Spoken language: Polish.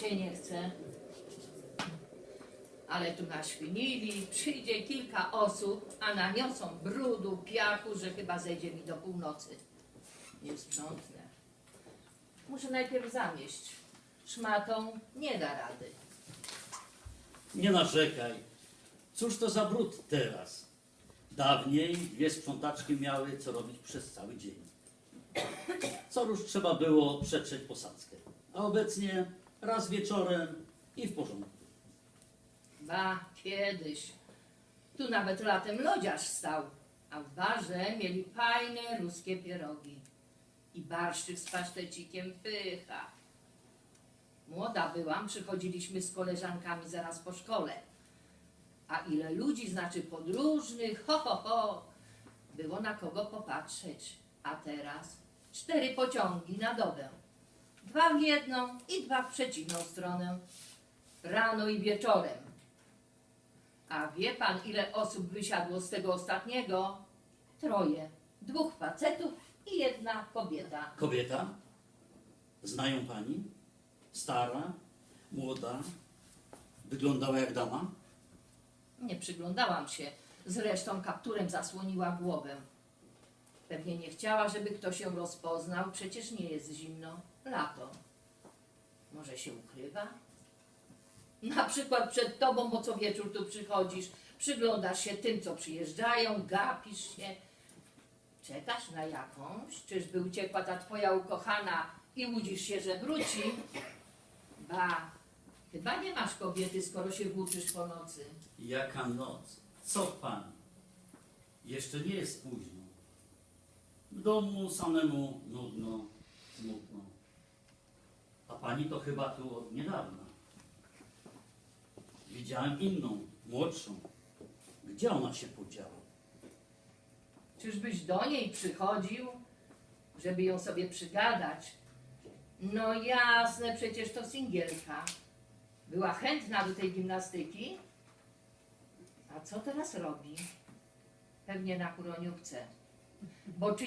się nie chce. Ale tu naświnili, przyjdzie kilka osób, a naniosą brudu, piachu, że chyba zejdzie mi do północy. Nie sprzątnę. Muszę najpierw zamieść. Szmatą nie da rady. Nie narzekaj. Cóż to za brud teraz? Dawniej dwie sprzątaczki miały co robić przez cały dzień. Co już trzeba było przetrzeć posadzkę. A obecnie raz wieczorem i w porządku. Ba, kiedyś. Tu nawet latem lodziarz stał, a w barze mieli fajne ruskie pierogi i barszczyk z pasztecikiem pycha. Młoda byłam, przychodziliśmy z koleżankami zaraz po szkole. A ile ludzi, znaczy podróżnych, ho, ho, ho, było na kogo popatrzeć. A teraz cztery pociągi na dobę. Dwa w jedną i dwa w przeciwną stronę. Rano i wieczorem. A wie pan, ile osób wysiadło z tego ostatniego? Troje. Dwóch facetów i jedna kobieta. Kobieta? Znają pani? Stara? Młoda? Wyglądała jak dama? Nie przyglądałam się. Zresztą kapturem zasłoniła głowę. Pewnie nie chciała, żeby ktoś ją rozpoznał. Przecież nie jest zimno. Lato. Może się ukrywa? Na przykład przed tobą, bo co wieczór tu przychodzisz, przyglądasz się tym, co przyjeżdżają, gapisz się. Czekasz na jakąś? Czyżby uciekła ta twoja ukochana i łudzisz się, że wróci? Ba, chyba nie masz kobiety, skoro się włóczysz po nocy. Jaka noc? Co pani? Jeszcze nie jest późno. W domu samemu nudno, smutno. A pani to chyba tu od niedawna. Widziałem inną, młodszą. Gdzie ona się podziała? Czyżbyś do niej przychodził, żeby ją sobie przygadać? No jasne, przecież to singielka. Była chętna do tej gimnastyki. A co teraz robi? Pewnie na kuroniówce. Bo czy